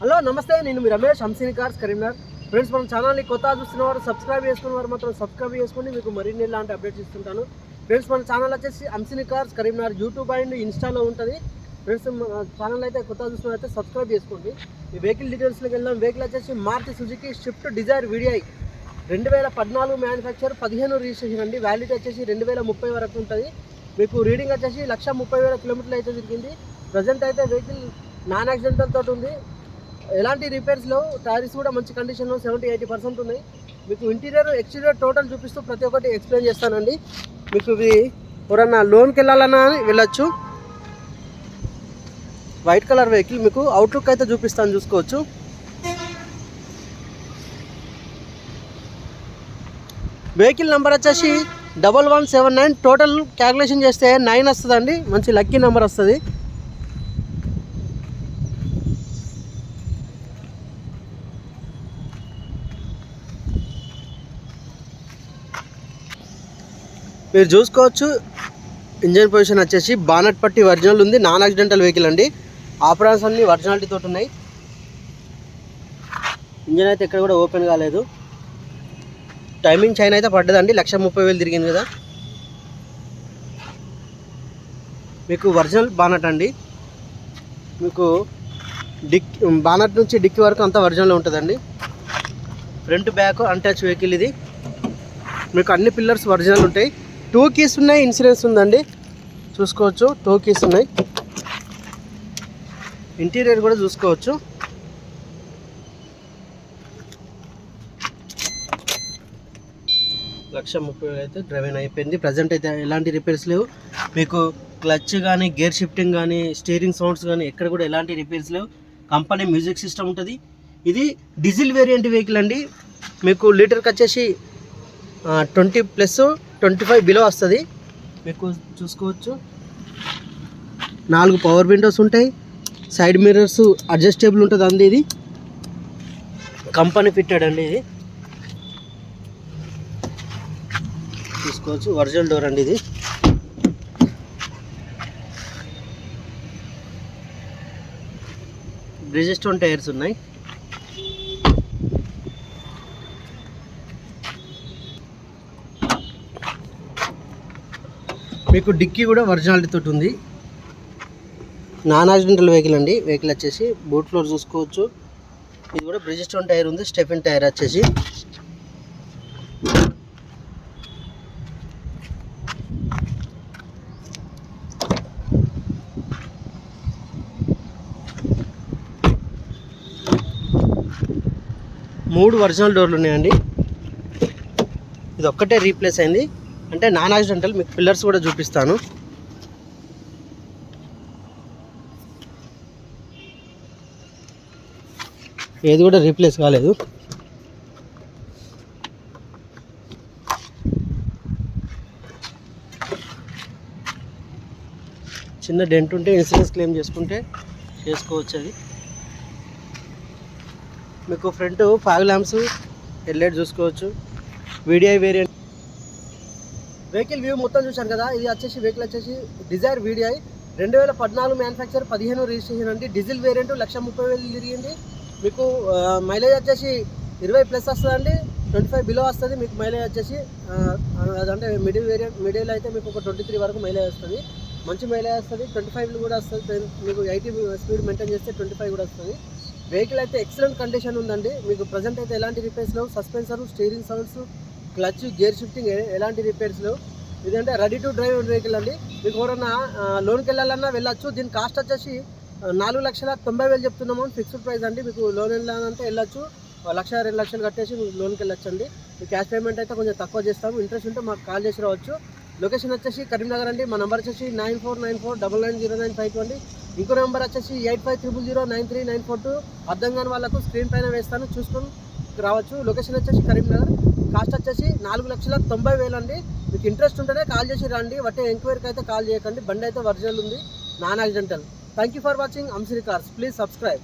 Hello నమస్తే నేను మీ రమేష్ హంసిని కార్స్ కరీంనగర్ ఫ్రెండ్స్ మన ఛానల్ని కొత్త చూస్తున్న వారు సబ్స్క్రైబ్ చేసుకున్న వారు మాత్రం సబ్స్క్రైబ్ చేసుకుని మీకు మరిన్ని ఇలాంటి అప్డేట్స్ ఇస్తుంటాను. ఫ్రెండ్స్ మన ఛానల్ వచ్చేసి Hamsini cars Karimnagar YouTube and ఇన్స్టాలో ఉంటుంది. ఫ్రెండ్స్ మన ఛానల్ అయితే కొత్త చూస్తున్న అయితే సబ్స్క్రైబ్ చేసుకోండి. ఈ వెహికల్ డీటెయిల్స్లోకి వెళ్దాం. వెహికల్ వచ్చేసి Maruti Suzuki shift Dzire VDI రెండు వేల పద్నాలుగు మ్యానుఫ్యాక్చర్ పదిహేను రిజిస్ట్రేషన్ అండి. వ్యాలిటీ వచ్చేసి రెండు వేల ముప్పై వరకు ఉంటుంది. మీకు రీడింగ్ వచ్చేసి లక్ష ముప్పై వేల కిలోమీటర్లు అయితే తిరిగింది. ప్రజెంట్ అయితే వెహికల్ నాన్ యాక్సిడెంటల్ తోటి ఉంది. ఎలాంటి రిపేర్స్లో టైర్స్ కూడా మంచి కండిషన్లో సెవెంటీ ఎయిటీ పర్సెంట్ ఉన్నాయి. మీకు ఇంటీరియర్ ఎక్స్టీరియర్ టోటల్ చూపిస్తూ ప్రతి ఒక్కటి ఎక్స్ప్లెయిన్ చేస్తానండి. మీకు ఇది ఎవరన్నా లోన్కి వెళ్ళాలన్నా వెళ్ళచ్చు. వైట్ కలర్ వెహికల్ మీకు అవుట్లుక్ అయితే చూపిస్తాను చూసుకోవచ్చు. వెహికల్ నెంబర్ వచ్చేసి double one seven nine total calculation చేస్తే నైన్ వస్తుందండి. మంచి లక్కీ నెంబర్ వస్తుంది. మీరు చూసుకోవచ్చు. ఇంజన్ పొజిషన్ వచ్చేసి బానట్ పట్టి ఒరిజినల్ ఉంది. నాన్ యాక్సిడెంటల్ వెహికల్ అండి. ఆపరాన్స్ అన్ని ఒరిజినాలిటీ తోటి ఉన్నాయి. ఇంజన్ అయితే ఎక్కడ కూడా ఓపెన్ కాలేదు. టైమింగ్ చైన్ అయితే పడ్డదండి. లక్ష ముప్పై వేలు తిరిగింది కదా. మీకు ఒరిజినల్ బానట్ అండి. మీకు డిక్ బానట్ నుంచి డిక్కి వరకు అంతా ఒరిజినల్ ఉంటుందండి. ఫ్రంట్ బ్యాక్ అన్టచ్ వెహికల్ ఇది. మీకు అన్ని పిల్లర్స్ ఒరిజినల్ ఉంటాయి. టూ కీస్ ఉన్నాయి ఇన్సూరెన్స్ ఉందండి. చూసుకోవచ్చు టూ కీస్ ఉన్నాయి. ఇంటీరియర్ కూడా చూసుకోవచ్చు. లక్ష ముప్పై వేలు అయితే డ్రైవింగ్ అయిపోయింది. ప్రజెంట్ అయితే ఎలాంటి రిపేర్స్ లేవు. మీకు క్లచ్ కానీ గేర్ షిఫ్టింగ్ కానీ స్టీరింగ్ సౌండ్స్ కానీ ఎక్కడ కూడా ఎలాంటి రిపేర్స్ లేవు. కంపెనీ మ్యూజిక్ సిస్టమ్ ఉంటుంది. ఇది డీజిల్ వేరియంట్ వెహికల్ అండి. మీకు లీటర్కి వచ్చేసి twenty plus twenty five below వస్తుంది. మీకు చూసుకోవచ్చు. నాలుగు పవర్ విండోస్ ఉంటాయి. సైడ్ మిర్రర్స్ అడ్జస్టబుల్ ఉంటుంది అండి ఇది. కంపెనీ ఫిట్టెడ్ అండి ఇది. చూసుకోవచ్చు. ఒరిజినల్ డోర్ అండి ఇది. బ్రిజిస్టోన్ టైర్స్ ఉన్నాయి. మీకు డిక్కీ కూడా ఒరిజినాలిటీ తోటి ఉంది. నాన్ యాక్సిడెంటల్ వెహికల్ అండి. వెహికల్ వచ్చేసి బూట్ ఫ్లోర్ చూసుకోవచ్చు. ఇది కూడా బ్రిజిస్టోన్ టైర్ ఉంది. స్టెఫిన్ టైర్ వచ్చేసి. మూడు ఒరిజినల్ డోర్లు ఉన్నాయండి. ఇది ఒక్కటే రీప్లేస్ అయింది. అంటే నాన్ యాక్సిడెంటల్ మీకు పిల్లర్స్ కూడా చూపిస్తాను. ఏది కూడా రీప్లేస్ కాలేదు. చిన్న డెంట్ ఉంటే ఇన్సూరెన్స్ క్లెయిమ్ చేసుకుంటే చేసుకోవచ్చు అది. మీకు ఫ్రంట్ ఫాగ్ ల్యాంప్స్ హెడ్లైట్ చూసుకోవచ్చు. వీడియో వేరియంట్ వెహికల్ వ్యూ మొత్తం చూశాను కదా ఇది వచ్చేసి వెహికల్ వచ్చేసి డిజైర్ వీడిఐ. రెండు వేల పద్నాలుగు మ్యానుఫ్యాక్చర్ పదిహేను రిజిస్ట్రేషన్ అండి. డీజిల్ వేరియంట్ లక్ష ముప్పై వేలు తిరిగింది. మీకు మైలేజ్ వచ్చేసి ఇరవై ప్లస్ వస్తుందండి. ట్వంటీ ఫైవ్ బిలో వస్తుంది. మీకు మైలేజ్ వచ్చేసి అదంటే మిడిల్ వేరియంట్ మిడిల్ అయితే మీకు ఒక ట్వంటీ త్రీ వరకు మైలేజ్ వస్తుంది. మంచి మైలేజ్ వస్తుంది. ట్వంటీ ఫైవ్ కూడా వస్తుంది. మీకు ఎయిటీ స్పీడ్ మెయింటైన్ చేస్తే ట్వంటీ ఫైవ్ కూడా వస్తుంది. వెహికల్ అయితే ఎక్సలెంట్ కండిషన్ ఉందండి. మీకు ప్రజెంట్ అయితే ఎలాంటి రిపేర్స్ లేవు. Suspension steering sounds clutch gear shifting ఎలాంటి రిపేర్స్ లేవు. ఇదంటే రెడీ టు డ్రైవ్ వెహికల్ అండి. మీకు ఎవరన్నా లోన్కి వెళ్ళాలన్నా వెళ్ళొచ్చు. దీని కాస్ట్ వచ్చేసి నాలుగు లక్షల తొంభై వేలు చెప్తున్నాము. ఫిక్స్డ్ ప్రైస్ అండి. మీకు లోన్ వెళ్ళాలంటే వెళ్ళొచ్చు. లక్ష రెండు లక్షలు కట్టేసి మీకు లోన్కి వెళ్ళొచ్చు అండి మీ క్యాష్ పేమెంట్ అయితే కొంచెం తక్కువ చేస్తాము. ఇంట్రెస్ట్ ఉంటే మాకు కాల్ చేసి రావచ్చు. లొకేషన్ వచ్చేసి కరీంనగర్ అండి. మా నెంబర్ వచ్చేసి nine four nine four double nine zero nine five అండి. ఇంకో నెంబర్ వచ్చేసి eight five triple zero nine three nine four two అర్థం కాని వాళ్ళకు స్క్రీన్ పైన వేస్తాను. చూసుకొని రావచ్చు. లొకేషన్ వచ్చేసి కరీంనగర్. కాస్ట్ వచ్చేసి నాలుగు లక్షల తొంభై వేలు అండి. మీకు ఇంట్రెస్ట్ ఉంటేనే కాల్ చేసి రండి. వట్టే ఎంక్వైరీకి అయితే కాల్ చేయకండి. బండి అయితే ఒరిజినల్ ఉంది. Non accidental. Thank you for watching అంశ్రీ cars please subscribe